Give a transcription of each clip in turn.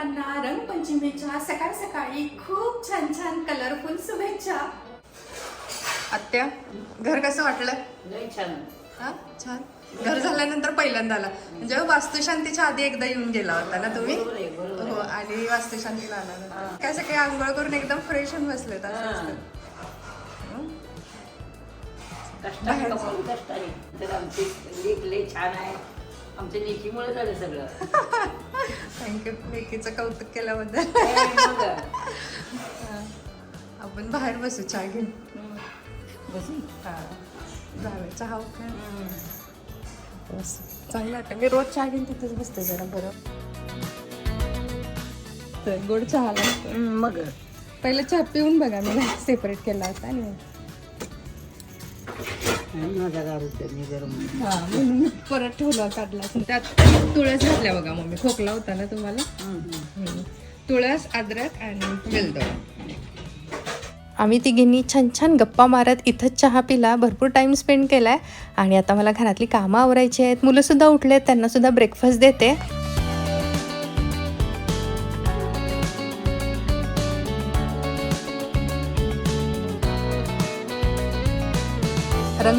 सर्वांना रंगपंचमीच्या सकाळ सकाळी खूप छान छान कलरफुल शुभेच्छा. आत्या घर कसं वाटलं? लय छान. हा छान. घर झाल्यानंतर पहिल्यांदा आला म्हणजे वास्तुशांतीच्या आधी एकदा येऊन गेला होता ना तुम्ही. हो आणि वास्तुशांतीला आला ना काय सकाळी आंघोळ करून एकदम फ्रेश होऊन बसले होते आमची छान आहे. आमच्या लेखीमुळे झालं सगळं थँक्यू लेकीचं कौतुक केल्याबद्दल? हा. आपण बाहेर बसू चहा घेऊन. बसी. झालं चहा काय. बस चांगलं वाटतं मी रोज चहा घेऊन तिथेच बसते जरा बरं तर गोड चहा लागतो मग पहिलं चहा पिऊन बघा मी सेपरेट केला होता आणि. माझा गार होतं मी गरम हा म्हणून परत ठेवला काढला त्यात तुळस घातल्या बघा मम्मी खोकला होता ना तुम्हाला? हम्म. तुळस अद्रक आणि वेलदोडा आम्ही तिघींनी छान छान गप्पा मारत इथंच चहा पिला भरपूर टाईम स्पेंड केला आहे आणि आता मला घरातली कामं आवरायची आहेत. मुलंसुद्धा उठले आहेत त्यांनासुद्धा ब्रेकफास्ट देते.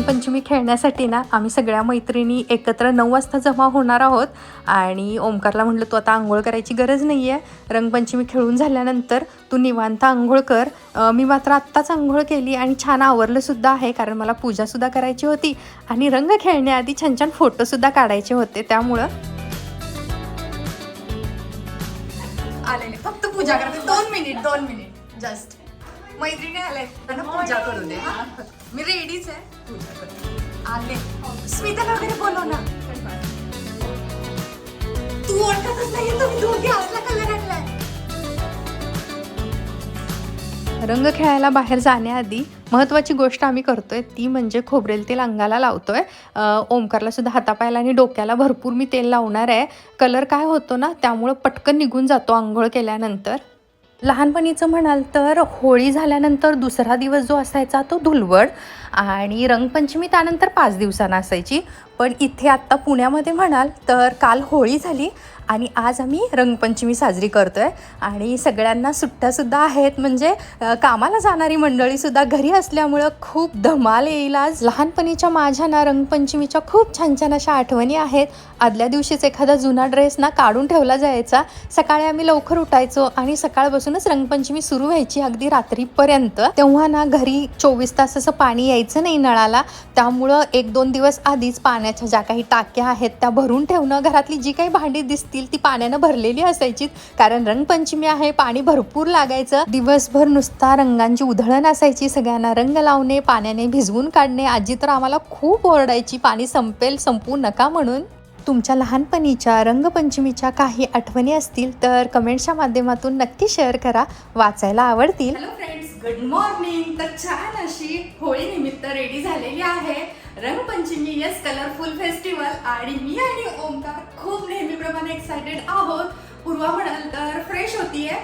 रंगपंचमी खेळण्यासाठी ना आम्ही सगळ्या मैत्रिणी एकत्र नऊ वाजता जमा होणार आहोत. आणि ओमकारला म्हटलं तू आता आंघोळ करायची गरज नाही आहे रंगपंचमी खेळून झाल्यानंतर तू निवांत आंघोळ कर. मी मात्र आत्ताच आंघोळ केली आणि छान आवरलंसुद्धा आहे कारण मला पूजासुद्धा करायची होती आणि रंग खेळण्याआधी छान छान फोटोसुद्धा काढायचे होते त्यामुळं आलेले. फक्त पूजा करते. दोन मिनिट दोन मिनिट. जस्ट मैत्रिणी आले त्यांना पूजा करू दे हा. मी रेडीच आहे. पूजा करू आले. स्मिताला वगैरे बोलव ना. तू ओळखतच नाही तुम्ही दोघे असला कलर आणलाय रंग खेळायला बाहेर जाण्याआधी महत्त्वाची गोष्ट आम्ही करतोय ती म्हणजे खोबरेल तेल अंगाला लावतोय. अं, ओमकारला सुद्धा हातापायाला आणि डोक्याला भरपूर मी तेल लावणार आहे. कलर काय होतो ना त्यामुळं पटकन निघून जातो आंघोळ केल्यानंतर. लहानपणीचं म्हणाल तर होळी झाल्यानंतर दुसरा दिवस जो असायचा तो धुलवड आणि रंगपंचमी त्यानंतर पाच दिवसांना असायची. पण इथे आत्ता पुण्यामध्ये म्हणाल तर काल होळी झाली आणि आज आम्ही रंगपंचमी साजरी करतोय. आणि सगळ्यांना सुट्ट्यासुद्धा आहेत. म्हणजे कामाला जाणारी मंडळीसुद्धा घरी असल्यामुळं खूप धमाल येईल आज. लहानपणीच्या माझ्या ना रंगपंचमीच्या खूप छान छान अशा आठवणी आहेत. आदल्या दिवशीच एखादा जुना ड्रेस ना काढून ठेवला जायचा. सकाळी आम्ही लवकर उठायचो आणि सकाळपासूनच रंगपंचमी सुरू व्हायची अगदी रात्रीपर्यंत. तेव्हा ना घरी चोवीस तास असं पाणी यायचं नाही नळाला. त्यामुळं एक दोन दिवस आधीच पाण्या पाण्याच्या ज्या काही टाक्या आहेत त्या भरून ठेवणं घरातली जी काही भांडी दिसतील ती पाण्यानं भरलेली असायची कारण रंगपंचमी आहे पाणी भरपूर लागायचं. दिवसभर नुसता रंगांची उधळण असायची सगळ्यांना रंग लावणे पाण्याने भिजवून काढणे. आजी तर आम्हाला खूप ओरडायची पाणी संपेल संपू नका म्हणून. तुमच्या लहानपणीच्या रंगपंचमीच्या काही आठवणी असतील तर कमेंट्सच्या माध्यमातून नक्की शेअर करा. वाचायला आवडतील. हॅलो फ्रेंड्स गुड मॉर्निंग तर छान अशी होळीनिमित्त रेडी झालेली आहे. रंगपंचमी येस कलरफुल फेस्टिवल आणि मी आणि ओमकार खूप नेहमीप्रमाणे एक्सायटेड आहोत. पूर्वा म्हणाल तर फ्रेश होतीये.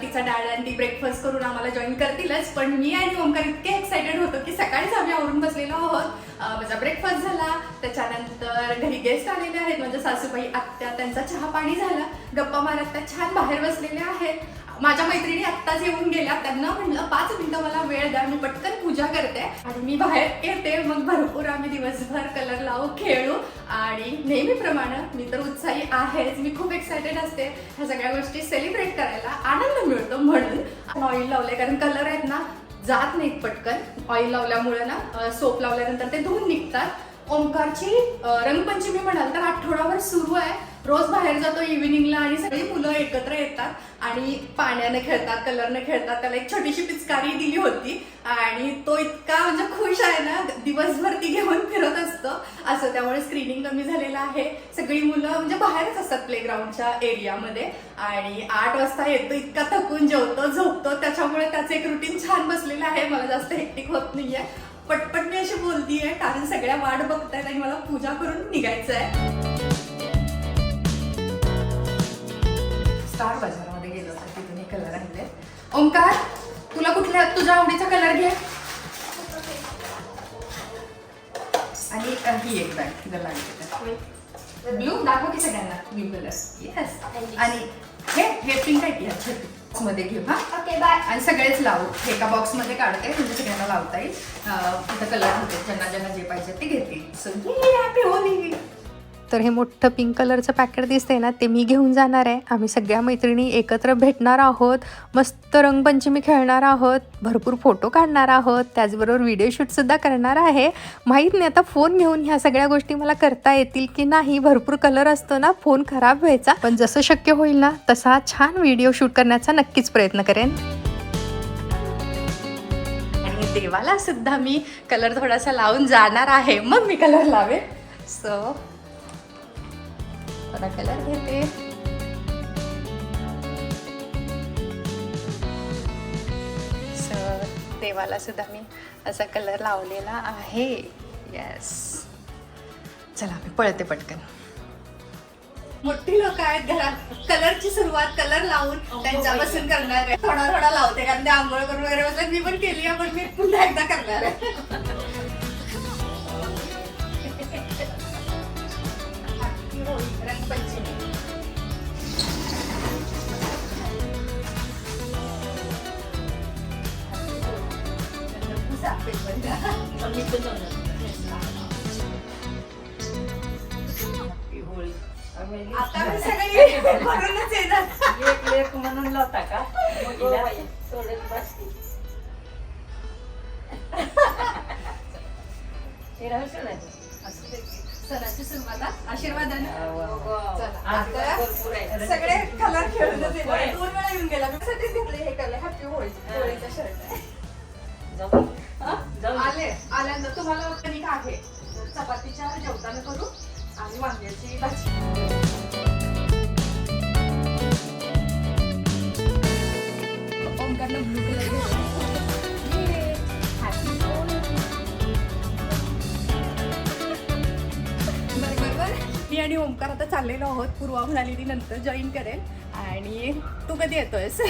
तिचा डॅड आणि ती ब्रेकफास्ट करून आम्हाला जॉईन करतीलच पण मी आणि ओमकार इतके एक्सायटेड होतो की सकाळीच आम्ही आवरून बसलेलो आहोत. माझा ब्रेकफास्ट झाला. त्याच्यानंतर घरी गेस्ट आलेले आहेत. म्हणजे सासूबाई आत्या त्यांचा चहा पाणी झाला. गप्पा मारत त्या छान बाहेर बसलेल्या आहेत. माझ्या मैत्रिणी आत्ताच येऊन गेल्या. त्यांना म्हणलं पाच मिनिटं मला वेळ द्या मी पटकन पूजा करते. आणि मी बाहेर येते. मग भरपूर आम्ही दिवसभर कलर लावू खेळू. आणि नेहमीप्रमाणे मी तर उत्साही आहेच. मी खूप एक्सायटेड असते ह्या सगळ्या गोष्टी सेलिब्रेट करायला. आनंद मिळतो म्हणून. ऑइल लावले कारण कलर आहेत ना जात नाहीत पटकन. ऑइल लावल्यामुळे ना सोप लावल्यानंतर ते धुवून निघतात. ओंकारची रंगपंचमी म्हणाल तर आठवडाभर सुरू आहे. रोज बाहेर जातो इव्हिनिंगला आणि सगळी मुलं एकत्र येतात आणि पाण्याने खेळतात कलरने खेळतात. त्याला एक छोटीशी पिचकारी दिली होती आणि तो इतका म्हणजे खुश आहे ना दिवसभर ती घेऊन फिरत असतो. असं त्यामुळे स्क्रीनिंग कमी झालेलं आहे. सगळी मुलं म्हणजे बाहेरच असतात प्लेग्राऊंडच्या एरियामध्ये आणि आठ वाजता येतो इतका थकून जेवतो झोपतो. त्याच्यामुळे त्याचं एक रुटीन छान बसलेलं आहे. मला जास्त हेक्टिक होत नाहीये. पटपट मी अशी बोलतीये कारण सगळ्या वाट बघतायत आणि मला पूजा करून निघायचं आहे स्टार बाजारामध्ये गेलो होतो तिथून हे कलर आणले ओंकार तुला कुठल्या तुझ्या आवडीचा कलर घे. आणि ही एक बॅग तिला लागते ब्लू दाखव की सगळ्यांना. ब्लू कलर येस आणि हे हे पिंक आहे की अच्छा मध्ये घेऊ हा? ओके बाय आणि सगळेच लावू. हे एका बॉक्समध्ये काढते म्हणजे सगळ्यांना लावता येईल. तिथं कलर होते ज्यांना ज्यांना जे पाहिजे ते घेतील. So happy Holi. तर हे मोठं पिंक कलरचं पॅकेट दिसतंय ना ते मी घेऊन जाणार आहे. आम्ही सगळ्या मैत्रिणी एकत्र भेटणार आहोत. मस्त रंगपंचमी खेळणार आहोत. भरपूर फोटो काढणार आहोत. त्याचबरोबर व्हिडिओ शूटसुद्धा करणार आहे. माहीत नाही आता फोन घेऊन ह्या सगळ्या गोष्टी मला करता येतील की नाही. भरपूर कलर असतो ना फोन खराब व्हायचा. पण जसं शक्य होईल ना तसा छान व्हिडिओ शूट करण्याचा नक्कीच प्रयत्न करेन. देवाला सुद्धा मी कलर थोडासा लावून जाणार आहे. मग मी कलर लावेन. सो थोडा कलर घेते. सो देवाला सुद्धा मी असा कलर लावलेला आहे. येस चला मी पळते पटकन. मोठी लोक आहेत घरात. कलरची सुरुवात कलर लावून त्यांच्यापासून करणार आहे. थोडा थोडा लावते कारण ते आंघोळ करून वगैरे मी पण केली आहे पण मी पुन्हा एकदा करणार आहे. आता मी सगळी भरूनच येणार. एक म्हणून लावता का मुलीला हे राहू असं सणाची सुरुवात आशीर्वादाने आता आहे. सगळे कलर खेळूनच येणार. दोन वेळा येऊन गेला. मी सगळेच घेतले. हे कलर हॅपी होळी. होळीचा शर्ट आहे. आले आल्यानंतर तुम्हाला कणिक आहे? चपातीच्या जेवताना करू आणि वांग्याची भाजी. ओमकारनं ब्लू कलर बरोबर मी आणि ओमकार आता चाललेलो आहोत. पूर्वा म्हणाली नंतर जॉईन करेल. आणि तू कधी येतोयस?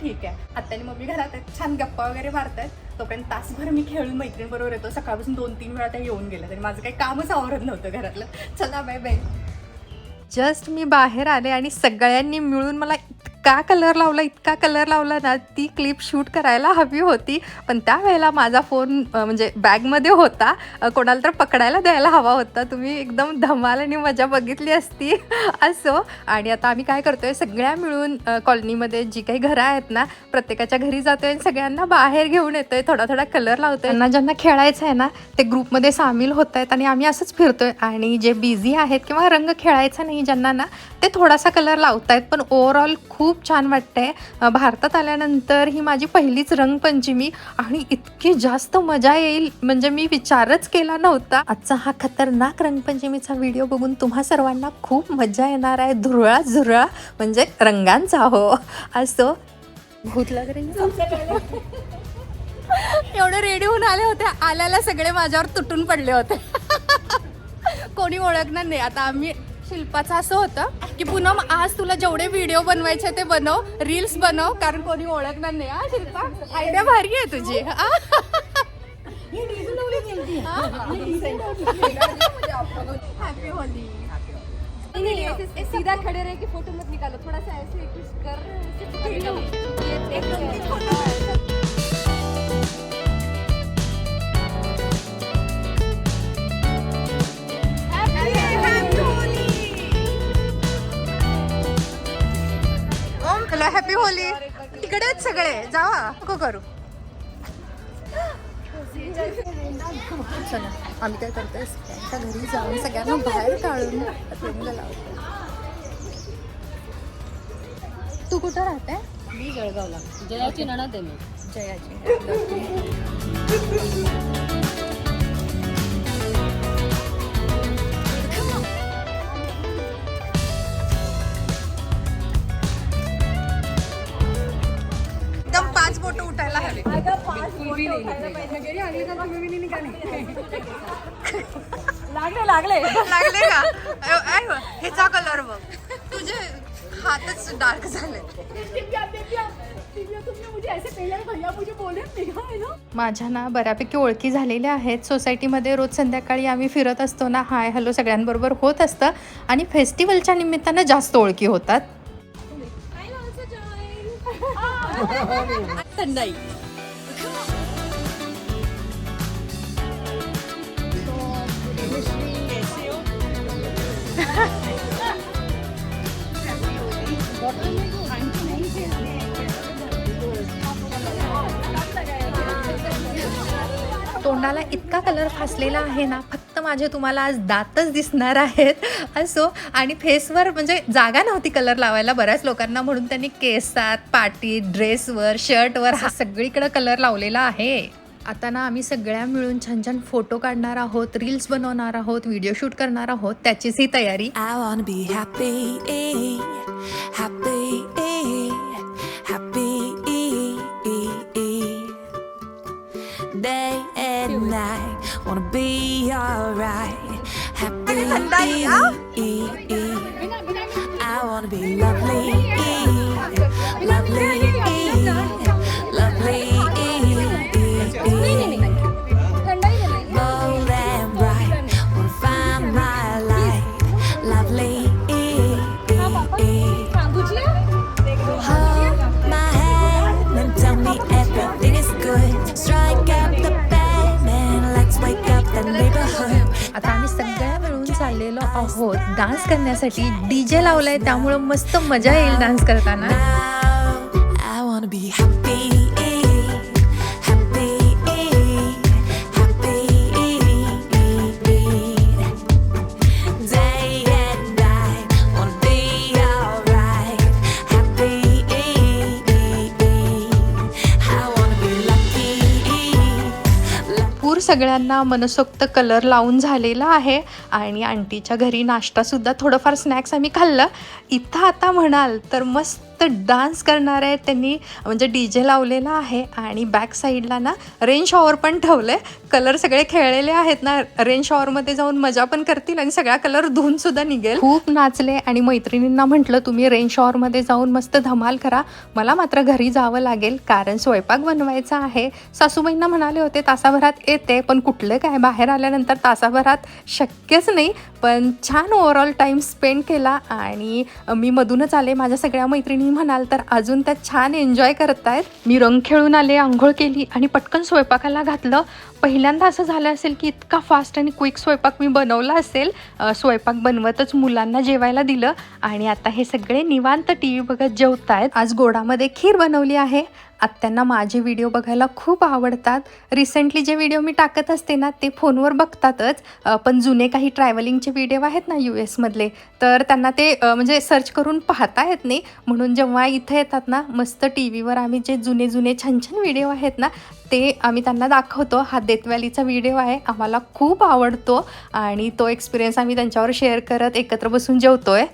ठीक आहे. आत्याने मम्मी घरात आहेत. छान गप्पा वगैरे मारतायत. तोपर्यंत तासभर मी खेळून मैत्रिणीबरोबर येतो. सकाळपासून दोन तीन वेळा त्या येऊन गेल्या. तरी माझं काही कामच आवरत नव्हतं घरातलं. चला बाय बाय जस्ट मी बाहेर आले आणि सगळ्यांनी मिळून मला इतका कलर लावला इतका कलर लावला ना ती क्लिप शूट करायला हवी होती. पण त्यावेळेला माझा फोन म्हणजे बॅगमध्ये होता. कोणाला तर पकडायला द्यायला हवा होता. तुम्ही एकदम धमाल आणि मजा बघितली असती. असो. आणि आता आम्ही काय करतोय सगळ्या मिळून कॉलनीमध्ये जी काही घरं आहेत ना प्रत्येकाच्या घरी जातोय आणि सगळ्यांना बाहेर घेऊन येतोय. थोडा थोडा कलर लावतोय. ना ज्यांना खेळायचं आहे ना ते ग्रुपमध्ये सामील होत आहेत आणि आम्ही असंच फिरतोय. आणि जे बिझी आहेत किंवा रंग खेळायचा नाही ज्यांना ना ते थोडासा कलर लावतायत. पण ओव्हरऑल खूप खूप छान वाटतंय. भारतात आल्यानंतर ही माझी पहिलीच रंगपंचमी आणि इतकी जास्त मजा येईल. म्हणजे मी विचारच केला नव्हता. आजचा हा खतरनाक रंगपंचमीचा व्हिडिओ बघून तुम्हा सर्वांना खूप मजा येणार आहे. धुरळा झुरळा म्हणजे रंगांचा हो. असं. भूत लग एवढे रेडी होऊन आले होते. आल्याला सगळे माझ्यावर तुटून पडले होते. कोणी ओळखणार नाही. आता आम्ही शिल्पाचं असं होतं की पूनम आज तुला जेवढे व्हिडिओ बनवायचे ते बनव रील्स बनव कारण कोणी ओळखणार नाही. हा शिल्पा आयडिया भारी आहे तुझी. हा? Happy होली सीधा खड़े रह के फोटो मत निकालो थोड़ा सा ऐसे हॅलो. हॅपी होली तिकडे आहेत सगळे. जावा नको करू. चला आम्ही काय करतोय? त्यांच्या घरी जाऊन सगळ्यांना बाहेर काढून रंग लावतो तू कुठं राहते मी जळगावला. जयाची नणद आहे मी. जयाची. लागले लागले. लागले का? ह्याचा कलर बघ तुझे हातच डार्क झाले. माझ्या ना बऱ्यापैकी ओळखी झालेल्या आहेत. सोसायटीमध्ये रोज संध्याकाळी आम्ही फिरत असतो ना हाय हॅलो सगळ्यांबरोबर होत असतं. आणि फेस्टिवलच्या निमित्तानं जास्त ओळखी होतात. तोंडाला इतका कलर फासलेला आहे ना फक्त माझे तुम्हाला आज दातच दिसणार आहेत. असो आणि फेसवर म्हणजे जागा नव्हती कलर लावायला बऱ्याच लोकांना म्हणून त्यांनी केसात पाटीत ड्रेसवर शर्टवर हा सगळीकडे कलर लावलेला आहे. आता ना आम्ही सगळ्या मिळून छान छान फोटो काढणार आहोत रील्स बनवणार आहोत व्हिडिओ शूट करणार आहोत त्याचीच ही तयारी. Day and night, wanna be alright. Happy, I wanna be lovely, आहोत डान्स करण्यासाठी डी जे लावलाय त्यामुळं मस्त मजा येईल डान्स करताना. Lucky. सगळ्यांना मनसोक्त कलर लावून झालेला आहे आणि आंटीच्या घरी नाश्तासुद्धा थोडंफार स्नॅक्स आम्ही खाल्लं इथं आता म्हणाल तर मस्त डान्स करणार आहेत त्यांनी म्हणजे डी जे लावलेला आहे आणि बॅक साईडला ना रेन शॉवर पण ठेवलं आहे कलर सगळे खेळलेले आहेत ना रेन शॉवरमध्ये जाऊन मजा पण करतील आणि सगळा कलर धुवून सुद्धा निघेल. खूप नाचले आणि मैत्रिणींना म्हटलं तुम्ही रेन शॉवरमध्ये जाऊन मस्त धमाल करा. मला मात्र घरी जावं लागेल कारण स्वयंपाक बनवायचा आहे. सासूबाईंना म्हणाले होते तासाभरात येते पण कुठलं काय? बाहेर आल्यानंतर तासाभरात शक्यच नाही. पण छान ओव्हरऑल टाईम स्पेंड केला आणि मी मधूनच आले. माझ्या सगळ्या मैत्रिणी म्हणाल तर अजून त्या छान एन्जॉय करतायत. मी रंग खेळून आले आंघोळ केली आणि पटकन स्वयंपाकाला घातलं. पहिल्यांदा असं झालं असेल की इतका फास्ट आणि क्विक स्वयंपाक मी बनवला असेल. स्वयंपाक बनवतच मुलांना जेवायला दिलं. आणि आता हे सगळे निवांत टी व्ही बघत जेवतायत. आज गोडामध्ये खीर बनवली आहे. आत्यांना माझे व्हिडिओ बघायला खूप आवडतात. रिसेंटली जे व्हिडिओ मी टाकत असते ना ते फोनवर बघतातच. पण जुने काही ट्रॅव्हलिंगचे व्हिडिओ आहेत ना यू एसमधले तर त्यांना ते म्हणजे सर्च करून पाहता येत नाही. म्हणून जेव्हा इथं येतात ना मस्त टी व्हीवर आम्ही जे जुने जुने छान छान व्हिडिओ आहेत ना ते आम्ही त्यांना दाखवतो. हा देतवॅलीचा व्हिडिओ आहे आम्हाला खूप आवडतो. आणि तो एक्सपिरियन्स आम्ही त्यांच्यावर शेअर करत एकत्र बसून जेवतो आहे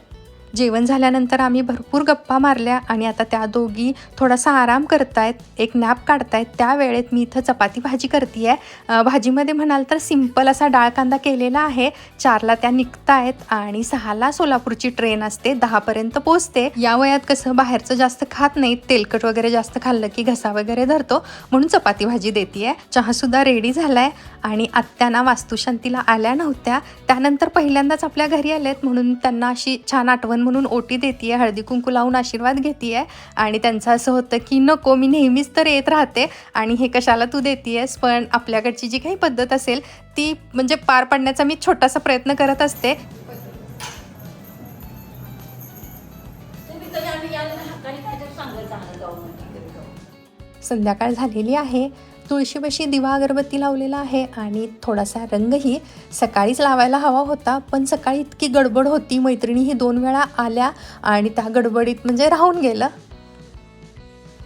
जेवण झाल्यानंतर आम्ही भरपूर गप्पा मारल्या आणि आता त्या दोघी थोडासा आराम करतायत एक नॅप काढतायत. त्या वेळेत मी इथं चपाती भाजी करते आहे भाजीमध्ये म्हणाल तर सिंपल असा डाळ कांदा केलेला आहे. चारला त्या निघतायत आणि सहाला सोलापूरची ट्रेन असते दहापर्यंत पोचते या वयात कसं बाहेरचं जास्त खात नाही तेलकट वगैरे जास्त खाल्लं की घसा वगैरे धरतो म्हणून चपाती भाजी देते चहासुद्धा रेडी झालाय आणि आत्यांना वास्तुशांतीला आल्या नव्हत्या. त्यानंतर पहिल्यांदाच आपल्या घरी आल्यात म्हणून त्यांना अशी छान आठवण म्हणून ओटी देते हळदी कुंकू लावून आशीर्वाद घेते आणि त्यांचं असं होतं की नको मी नेहमीच तर येत राहते आणि हे कशाला तू देतेयस? पण आपल्याकडची जी काही पद्धत असेल ती म्हणजे पार पाडण्याचा मी छोटासा प्रयत्न करत असते. संध्याकाळ झालेली आहे. तुळशीपाशी दिवा अगरबत्ती लावलेला आहे आणि थोडासा रंगही सकाळीच लावायला हवा होता पण सकाळी इतकी गडबड होती. मैत्रिणी ही दोन वेळा आल्या आणि त्या गडबडीत म्हणजे राहून गेलं.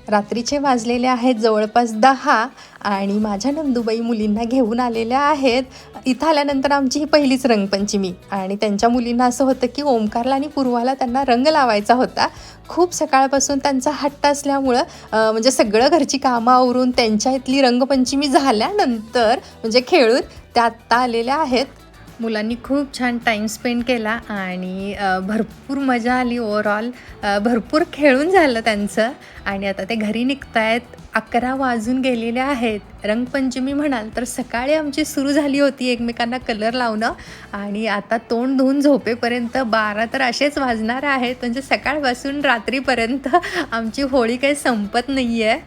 रात्रीचे वाजलेले आहेत जवळपास दहा. आणि माझ्या नंदुबाई मुलींना घेऊन आलेल्या आहेत. इथं आल्यानंतर आमची ही पहिलीच रंगपंचमी. आणि त्यांच्या मुलींना असं होतं की ओमकारला आणि पूर्वाला त्यांना रंग लावायचा होता. खूप सकाळपासून त्यांचा हट्ट असल्यामुळं म्हणजे सगळं घरची कामं आवरून त्यांच्या इथली रंगपंचमी झाल्यानंतर म्हणजे खेळून त्या आत्ता आलेल्या आहेत. मुलांनी खूप छान टाईम स्पेंड केला आणि भरपूर मजा आली ओवरऑल भरपूर खेळून झालं त्यांचं आणि आता ते घरी निघत आहेत अकरा वाजून गेलेले आहेत. रंगपंचमी म्हणाल तर सकाळी आमची सुरू झाली होती एकमेकांना कलर लावणं आणि आता तोंड धुवून झोपेपर्यंत बारा तर असेच वाजणार आहेत. म्हणजे सकाळपासून रात्रीपर्यंत आमची होळी काही संपत नाही आहे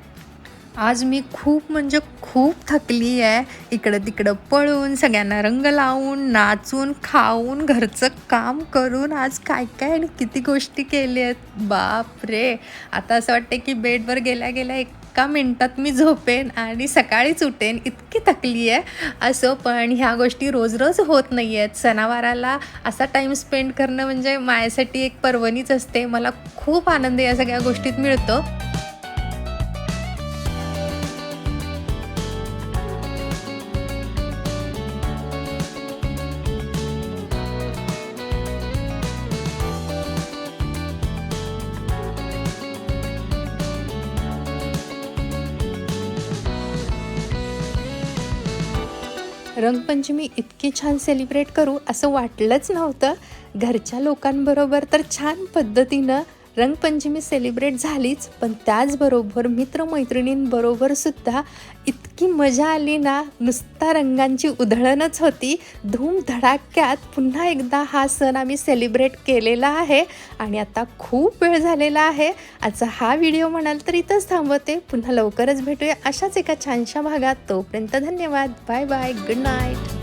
आज मी खूप म्हणजे खूप थकली आहे. इकडं तिकडं पळून सगळ्यांना रंग लावून नाचून खाऊन घरचं काम करून आज काय काय आणि किती गोष्टी केल्या आहेत. बाप रे आता असं वाटते की बेडवर गेल्या गेल्या एका मिनटात मी झोपेन आणि सकाळीच उठेन. इतकी थकली आहे. असं पण ह्या गोष्टी रोज रोज होत नाही आहेत सणावाराला असा टाईम स्पेंड करणं म्हणजे माझ्यासाठी एक पर्वणीच असते. मला खूप आनंद या सगळ्या गोष्टीत मिळतो. रंगपंचमी इतकी छान सेलिब्रेट करू असं वाटलंच नव्हतं. घरच्या लोकांबरोबर तर छान पद्धतीनं रंगपंचमी सेलिब्रेट झालीच पण त्याचबरोबर मित्रमैत्रिणींबरोबर सुद्धा इतकी मजा आली ना. नुसता रंगांची उधळणच होती. धूमधडाक्यात पुन्हा एकदा हा सण आम्ही सेलिब्रेट केलेला आहे आणि आता खूप वेळ झालेला आहे. आजचा हा व्हिडिओ म्हणाल तर इथंच थांबवते. पुन्हा लवकरच भेटूया अशाच एका छानशा भागात. तोपर्यंत धन्यवाद. Bye bye good night